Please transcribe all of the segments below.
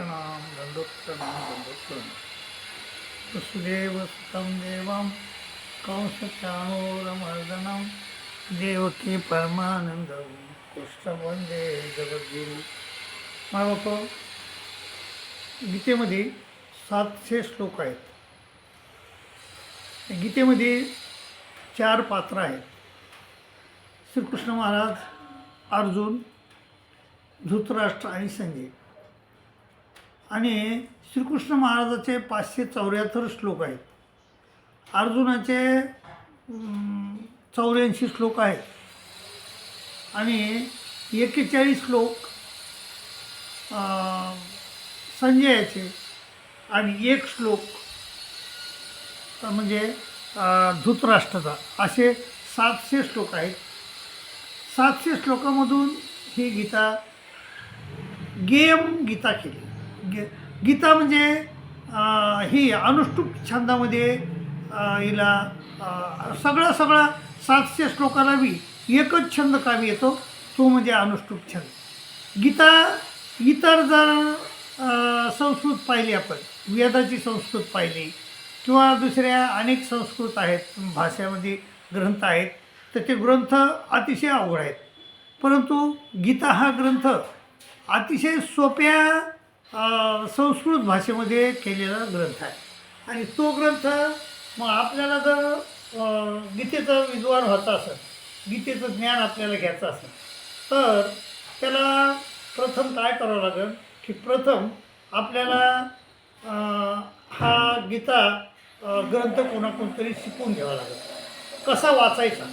प्रणाम दंडोत प्रणाम वसुदेव सुतं देवं कंसचाणूरमर्दनं देवकी परमानंदं कृष्णवंदे जगद्गुरु। बाप गीतेमध्ये सातशे श्लोक आहेत. गीतेमध्ये चार पात्र आहेत. श्रीकृष्ण महाराज अर्जुन धृतराष्ट्र आणि संजय. आणि श्रीकृष्ण महाराजाचे पाचशे चौऱ्याहत्तर श्लोक आहेत. अर्जुनाचे चौऱ्याऐंशी श्लोक आहेत. आणि एक्केचाळीस श्लोक संजयाचे आणि एक श्लोक म्हणजे धृतराष्ट्राचा. असे सातशे श्लोक आहेत. सातशे श्लोकामधून ही गीता गेम गीता केली. गे गीता म्हणजे ही अनुष्टुप छंदामध्ये हिला सगळा सगळं सगळं सातशे श्लोकाला बी एकच छंद कावी येतो तो म्हणजे अनुष्टुप छंद. गीता इतर जर संस्कृत पाहिली आपण वेदाची संस्कृत पाहिली किंवा दुसऱ्या अनेक संस्कृत आहेत भाषेमध्ये ग्रंथ आहेत तर ते ग्रंथ अतिशय अवघड आहेत. परंतु गीता हा ग्रंथ अतिशय सोप्या संस्कृत भाषेमध्ये केलेला ग्रंथ आहे. आणि तो ग्रंथ मग आपल्याला जर गीतेचं विद्वान व्हायचं असेल गीतेचं ज्ञान आपल्याला घ्यायचं असेल तर त्याला प्रथम काय करावं लागेल की प्रथम आपल्याला हा गीता ग्रंथ ग्रंथ कोणाकोणतरी शिकून घ्यावा लागेल. कसा वाचायचा?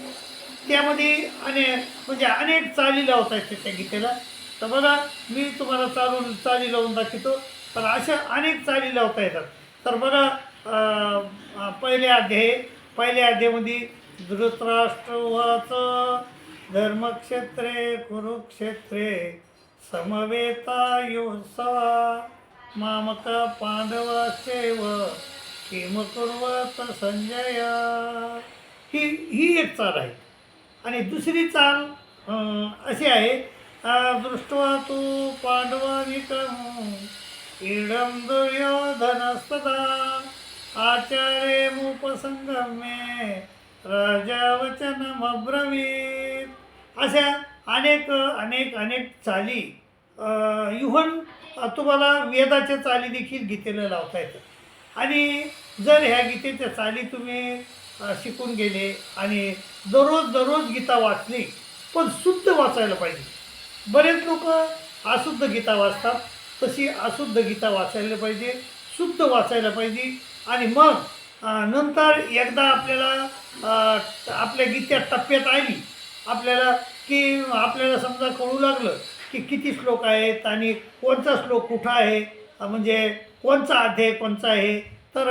त्यामध्ये अनेक म्हणजे अनेक चाली लावता येते त्या गीतेला. तर बघा मी तुम्हाला चालून चाली लावून दाखवतो. तर अशा अनेक चाली लावता येतात. तर बघा अं, पहिले अध्याय पहिल्या अध्यायामध्ये धृतराष्ट्रवाच धर्मक्षेत्रे कुरुक्षेत्रे समवेता योत्सवा मामक पांडवाशैव किम कुर्वत संजय. ही ही एक चाल आहे. आणि दुसरी चाल अशी आहे दृष्ट्वा तु पांडवानिकम् इडं दुर्योधनस्तदा। आचार्यमुपसंगमे राजावचनमब्रवीत। अशा अनेक अनेक अनेक चाली इव्हन तुम्हाला वेदाच्या चाली देखील गीतेला लावता येतात. आणि जर ह्या गीतेच्या चाली तुम्ही शिकून गेले आणि दररोज दररोज गीता वाचली पण शुद्ध वाचायला पाहिजे. बरेच लोक अशुद्ध गीता वाचतात. तशी अशुद्ध गीता वाचायला पाहिजे शुद्ध वाचायला पाहिजे. आणि मग नंतर एकदा आपल्याला आपल्या गीत्या टप्प्यात आली. आपल्याला की आपल्याला समजा कळू लागलं की किती श्लोक आहेत आणि कोणचा श्लोक कुठं आहे म्हणजे कोणचा अध्याय कोणचा आहे. तर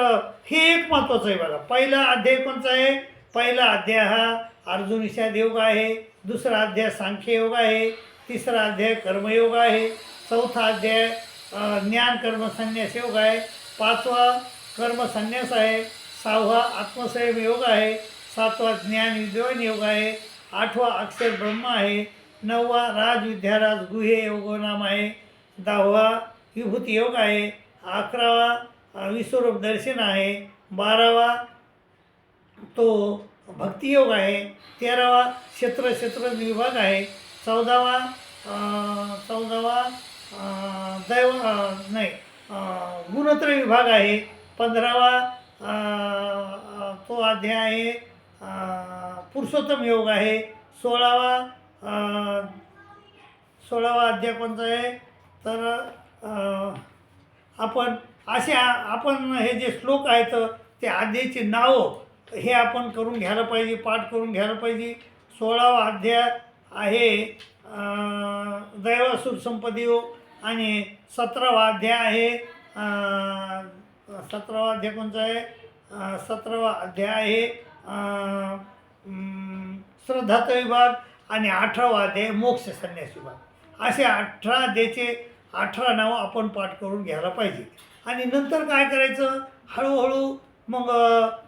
हे एक महत्त्वाचं आहे बघा. पहिला अध्याय कोणचा आहे? पहिला अध्याय हा अर्जुनिशा योग आहे. दुसरा अध्याय सांख्य योग आहे. तिसरा अध्याय कर्मयोग आहे. चौथा अध्याय ज्ञान कर्म संन्यास योग आहे. पाचवा कर्म संन्यास आहे. सहावा आत्मसंयम योग आहे. सातवा ज्ञान विद्वान योग आहे. आठवा अक्षर ब्रह्म आहे. नववा राज विद्याराज गुहे योगनाम आहे. दहावा विभूती योग आहे. अकरावा विश्वरूप दर्शन आहे. बारावा तो भक्तियोग आहे. तेरावा क्षेत्र क्षेत्र विभाग आहे. चौदावा चौदावा दैव नाही गुणत्र विभाग आहे. पंधरावा तो अध्याय आहे पुरुषोत्तम योग आहे. सोळावा सोळावा अध्याय कोणता आहे? तर आपण असे आपण हे जे श्लोक आहेत ते अध्यायची नावं हे आपण करून घ्यायला पाहिजे पाठ करून घ्यायला पाहिजे. सोळावा अध्याय आहे दैवासूर संपदी आणि सतरावा अध्याय आहे सतरावा अध्याय कोणता आहे? सतरावा अध्याय आहे श्रद्धाचा विभाग आणि अठरावा अध्याय मोक्ष संन्यास विभाग. असे अठरा अध्यायचे अठरा नावं आपण पाठ करून घ्यायला पाहिजे. आणि नंतर काय करायचं? हळूहळू मग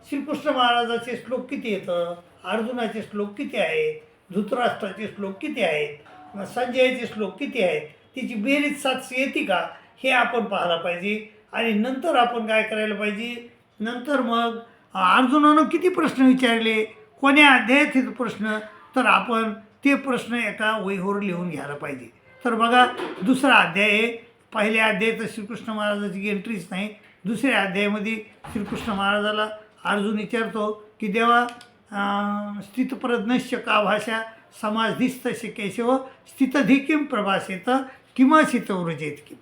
श्रीकृष्ण महाराजाचे श्लोक किती येतं? अर्जुनाचे श्लोक किती आहेत? धृतराष्ट्राचे श्लोक किती आहेत? मग संजयाचे श्लोक किती आहेत? तिची बेरीज सातशे येते का? हे आपण पाहायला पाहिजे. आणि नंतर आपण काय करायला पाहिजे? नंतर मग अर्जुनानं किती प्रश्न विचारले? कोण्या अध्यायाचे प्रश्न? तर आपण ते प्रश्न एका वहीवर लिहून घ्यायला पाहिजे. तर बघा दुसरा अध्याय आहे. पहिल्या अध्याय तर श्रीकृष्ण महाराजाची एंट्रीच नाही दुसऱ्या अध्यायामध्ये श्रीकृष्ण महाराजाला अर्जुन विचारतो की देवा अं, का भाषा? समाधिस्तस्य केशव स्थितधी किम प्रभासेत किमाशित व्रजेत किम?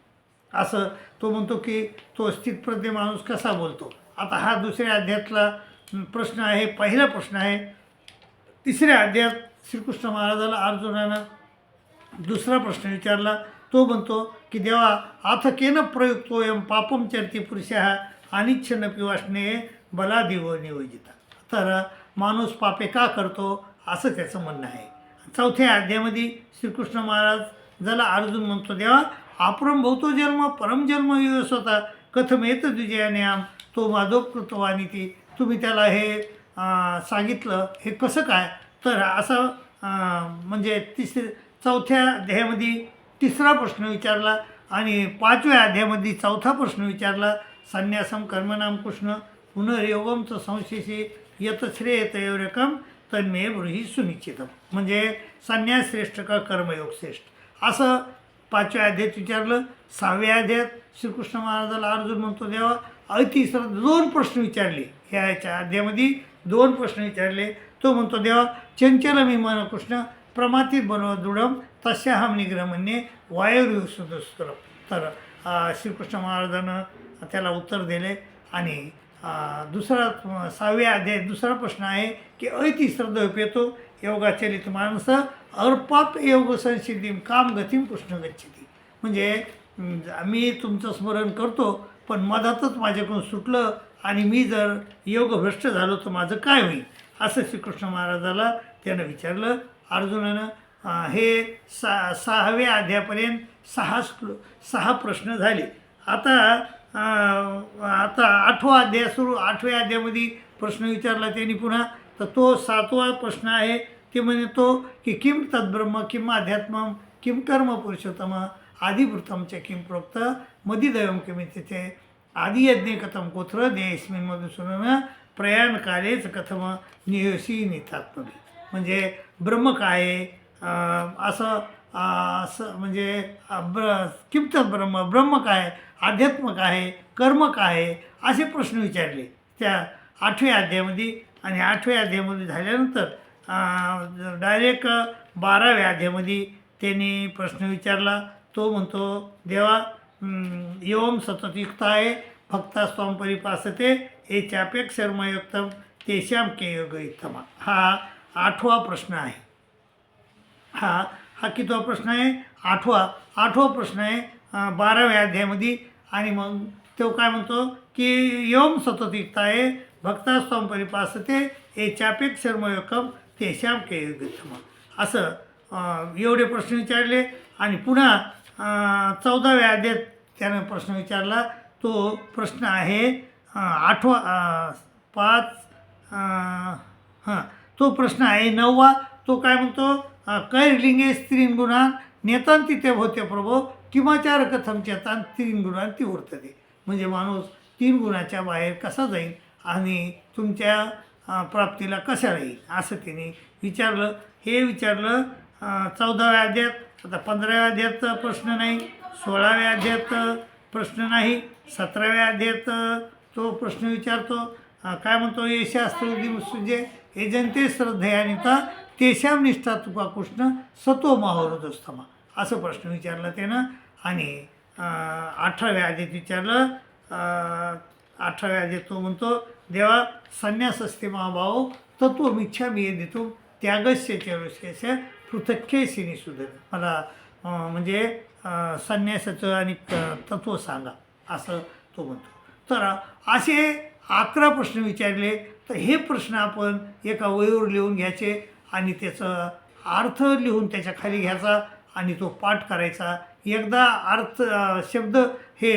असं तो म्हणतो की तो स्थितप्रज्ञ माणूस कसा बोलतो? आता हा दुसऱ्या अध्यायातला प्रश्न आहे पहिला प्रश्न आहे. तिसऱ्या अध्यायात श्रीकृष्ण महाराजाला अर्जुनानं दुसरा प्रश्न विचारला. तो म्हणतो की देवा अथ केन प्रयुक्तोयम पापम चरती पुरुषः अनिच्छन बला दिव नियोजिता. तर माणूस पापे का करतो असं त्याचं म्हणणं आहे. चौथ्या अध्यायामध्ये श्रीकृष्ण महाराज ज्याला अर्जुन म्हणतो देवा अपरम भवतो जन्म परमजन्म जन्म होता कथम येत द्विजयान्याम तो माधोकृतवानी ती तुम्ही त्याला हे सांगितलं हे कसं काय? तर असं म्हणजे तिसरे चौथ्या अध्यायामध्ये तिसरा प्रश्न विचारला आणि पाचव्या अध्यायामध्ये चौथा प्रश्न विचारला संन्यासम कर्मनाम कृष्ण पुनर्योगमचं च यत श्रेयतयोरकम तन्मे ब्रूही सुनिश्चितम। म्हणजे संन्यास श्रेष्ठ का कर्मयोग श्रेष्ठ। असं पाचव्या अध्यायात विचारलं सहाव्या अध्यायात श्रीकृष्ण महाराजाला अर्जुन म्हणतो देवा अतिसर दोन प्रश्न विचारले. ह्याच्या अध्यायामध्ये दोन प्रश्न विचारले. तो म्हणतो देवा चंचल मी मन कृष्ण प्रमातीत बनव दृढम तस्याहम निग्रह म्हणणे वायुर्यू सुदस्कर तर श्रीकृष्ण महाराजानं त्याला उत्तर दिले आणि दुसरा सहाव्या अध्याय दुसरा प्रश्न आहे की ऐती श्रद्धोपेतो योगाचलित माणस अर्पाप योग संसिद्धीम काम गतीम कृष्ण गच्छती. म्हणजे मी तुमचं स्मरण करतो पण मधातच माझ्याकडून सुटलं आणि मी जर योगभ्रष्ट झालो तर माझं काय होईल? असं श्रीकृष्ण महाराजाला त्यानं विचारलं. अर्जुनानं हे सा सहाव्या अध्यापर्यंत सहा श्लो सहा प्रश्न झाले. आता आता आठवा अध्याय सुरू आठव्या अध्यायामध्ये प्रश्न विचारला त्यांनी पुन्हा. तर तो सातवा प्रश्न आहे ते म्हणतो की किम तद्ब्रह्म किम अध्यात्मम किम कर्म पुरुषोत्तम आदिवृत्तमचे किम प्रोक्त मदिदयम किम तिथे आदियज्ञ कथम कोत्र देयस्मिन प्रयाण कालेच कथम नियोशी नितात्मभी म्हणजे ब्रह्म काय आहे? असं असं म्हणजे ब्र किमत ब्रह्म ब्रह्म काय? आध्यात्मक अध्यात्म काय? आहे? कर्म काय? आहे? असे प्रश्न विचारले. त्या आठव्या अध्यायामध्ये आणि आठव्या अध्यायामध्ये झाल्यानंतर डायरेक्ट बाराव्या अध्यायामध्ये त्यांनी प्रश्न विचारला. तो म्हणतो देवा योम एवम सततयुक्त आहे. भक्तास्तम परिपासते. हे चापेक्षर्मयुक्तम तेशाम के योगयुक्तमा हा आठवा प्रश्न आहे. हा हा कितवा प्रश्न आहे? आठवा आठवा प्रश्न आहे बाराव्या अध्यायामध्ये. आणि मग तो काय म्हणतो की यम सततिकता आहे भक्तास्वाम परिपासते हे चापेक शर्मयोकम ते श्याम के योगतम असं एवढे प्रश्न विचारले. आणि पुन्हा चौदाव्या अध्यायात त्यानं प्रश्न विचारला. तो प्रश्न आहे आठवा पाच हां तो प्रश्न आहे नववा. तो काय म्हणतो? अं, कैर्लिंगे स्त्रीन गुणान तिथे होते प्रभो किमाचार कथम चेतान तीन गुणांती उरतते म्हणजे माणूस तीन गुणाच्या बाहेर कसा जाईल आणि तुमच्या प्राप्तीला कसा राहील असं तिने विचारलं. हे विचारलं चौदाव्या अध्यायात आता पंधराव्या अध्यायात प्रश्न नाही सोळाव्या अध्यायात प्रश्न नाही सतराव्या अध्यायात तो प्रश्न विचारतो. काय म्हणतो ये शास्त्र सुजे हे म्हणजे जनते श्रद्धेयानिता तेशाम निष्ठा तुका कृष्ण सतो माहोरदस्तमा असं प्रश्न विचारला त्यानं आणि अठराव्या आधीत विचारलं अठराव्या आधीत तो म्हणतो देवा संन्यास असते महाभाव तत्व मिच्छा मी देतो त्यागस्य चरुष्यस्य पृथक्यशिनी सुधर. मला म्हणजे संन्यासाचं आणि तत्व सांगा असं तो म्हणतो. तर असे अकरा प्रश्न विचारले तर हे प्रश्न आपण एका वहीवर लिहून घ्यायचे. आणि त्याचं अर्थ लिहून त्याच्याखाली घ्यायचा आणि तो पाठ करायचा. एकदा अर्थ शब्द हे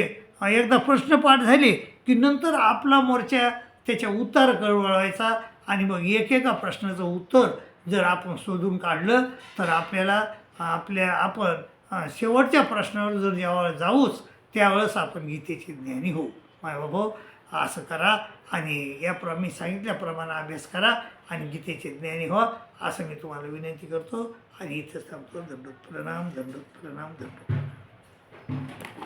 एकदा प्रश्न पाठ झाले की नंतर आपला मोर्चा त्याच्या उत्तर कळवळायचा आणि मग एकेका प्रश्नाचं उत्तर जर आपण शोधून काढलं तर आपल्याला आपल्या आपण शेवटच्या प्रश्नावर जर ज्यावेळेस जाऊच त्यावेळेस आपण गीतेचे ज्ञानी होऊ. माय बाबा असं करा आणि या प्र मी सांगितल्याप्रमाणे अभ्यास करा आणि गीतेचे ज्ञानी व्हा असं मी तुम्हाला विनंती करतो. आणि इथं थांबतो. दंडोत प्रणाम दंडोत प्रणाम दंडोत प्रणाम